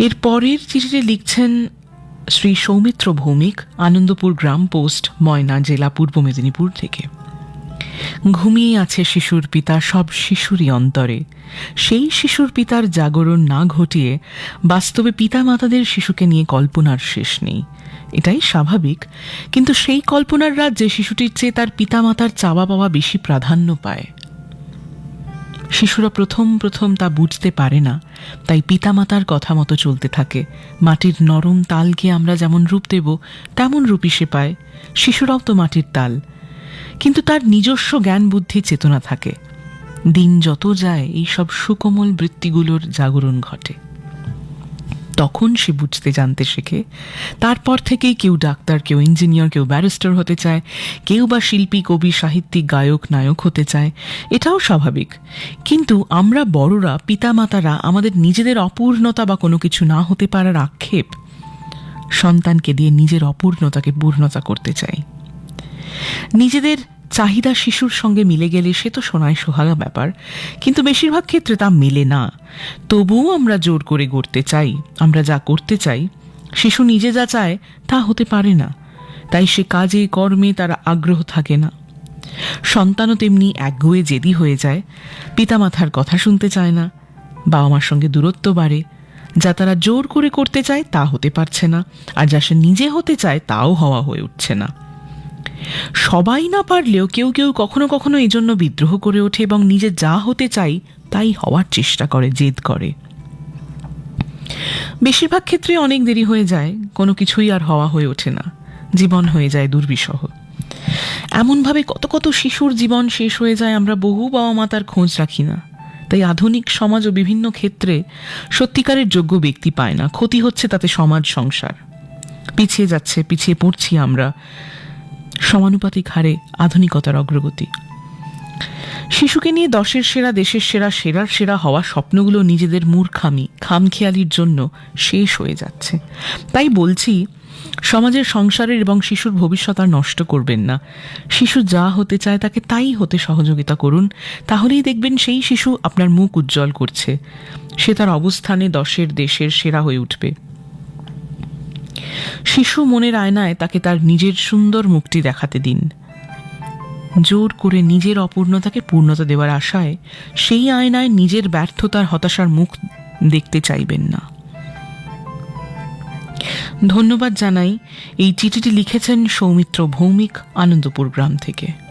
এর পরের চিঠিটি লিখছেন শ্রী সৌমিত্র ভৌমিক, আনন্দপুর গ্রাম পোস্ট, ময়না জেলা, পূর্ব মেদিনীপুর থেকে। ঘুমিয়ে আছে শিশুর পিতা সব শিশুরই অন্তরে। সেই শিশুর পিতার জাগরণ না ঘটিয়ে বাস্তবে পিতামাতাদের শিশুকে নিয়ে কল্পনার শেষ নেই। এটাই স্বাভাবিক, কিন্তু সেই কল্পনার রাজ্যে শিশুটির চেয়ে তার পিতামাতার চাওয়া পাওয়া বেশি প্রাধান্য পায়। শিশুরা প্রথম প্রথম তা বুঝতে পারে না। তাই পিতামাতার কথা মতো চলতে থাকে। মাটির নরম তালকে আমরা যেমন রূপ দেব, তেমন রূপই সে পায়। শিশুরাও তো মাটির তাল। কিন্তু তার নিজস্ব জ্ঞান বুদ্ধি চেতনা থাকে। দিন যত যায় এই সব সুকোমল বৃত্তিগুলোর জাগরণ ঘটে। তখন সে বুঝতে, জানতে শেখে। তারপর থেকেই কেউ ডাক্তার, কেউ ইঞ্জিনিয়ার, কেউ ব্যারিস্টার হতে চায়। কেউ বা শিল্পী, কবি, সাহিত্যিক, গায়ক, নায়ক হতে চায়। এটাও স্বাভাবিক। কিন্তু আমরা বড়রা, পিতামাতারা আমাদের নিজেদের অপূর্ণতা বা কোনো কিছু না হতে পারার আক্ষেপ সন্তানকে দিয়ে নিজের অপূর্ণতাকে পূর্ণতা করতে চাই। নিজেদের চাহিদা শিশুর সঙ্গে মিলে গেলে সে তো শোনায় সোহাগা ব্যাপার। কিন্তু বেশিরভাগ ক্ষেত্রে তা মেলে না। তবুও আমরা জোর করে গড়তে চাই, আমরা যা করতে চাই, শিশু নিজে যা চায় তা হতে পারে না। তাই সে কাজে, কর্মে তার আগ্রহ থাকে না। সন্তানও তেমনি একগুয়ে জেদি হয়ে যায়, পিতামাতার কথা শুনতে চায় না বাবা মার সঙ্গে দূরত্ব বাড়ে। যা তারা জোর করে করতে চায় তা হতে পারছে না, আর যা সে নিজে হতে চায় তাও হওয়া হয়ে উঠছে না। সবাই না পারলেও কেউ কেউ কখনো কখনো এই জন্য বিদ্রোহ করে ওঠে এবং নিজে যা হতে চাই তাই হওয়ার চেষ্টা করে, জেদ করে। বেশিরভাগ ক্ষেত্রে অনেক দেরি হয়ে যায়, কোনো কিছুই আর হওয়া হয়ে ওঠে না, জীবন হয়ে যায় দুর্বিষহ। এমনভাবে কত কত শিশুর জীবন শেষ হয়ে যায়, আমরা বহু বাবা মা তার খোঁজ রাখি না। তাই আধুনিক সমাজ ও বিভিন্ন ক্ষেত্রে সত্যিকারের যোগ্য ব্যক্তি পায় না, ক্ষতি হচ্ছে তাতে সমাজ সংসার পিছিয়ে যাচ্ছে, পিছিয়ে পড়ছি আমরা। সমানুপাতিক হারে আধুনিকতার অগ্রগতি। শিশুকে নিয়ে দশের সেরা, দেশের সেরা, সেরার সেরা হওয়া স্বপ্নগুলো নিজেদের মূর্খামি, খামখেয়ালির জন্য শেষ হয়ে যাচ্ছে। তাই বলছি, সমাজের সংসারের এবং শিশুর ভবিষ্যৎ আর নষ্ট করবেন না। শিশু যা হতে চায় তাকে তাই হতে সহযোগিতা করুন, তাহলেই দেখবেন সেই শিশু আপনার মুখ উজ্জ্বল করছে। সে তার অবস্থানে দশের, দেশের সেরা হয়ে উঠবে। শিশু মনের আয়নায় তাকে তার নিজের সুন্দর মুখটি দেখাতে দিন। জোর করে নিজের অপূর্ণতাকে পূর্ণতা দেওয়ার আশায় সেই আয়নায় নিজের ব্যর্থতার হতাশার মুখ দেখতে চাইবেন না। ধন্যবাদ জানাই এই চিঠিটি লিখেছেন সৌমিত্র ভৌমিক আনন্দপুর গ্রাম থেকে।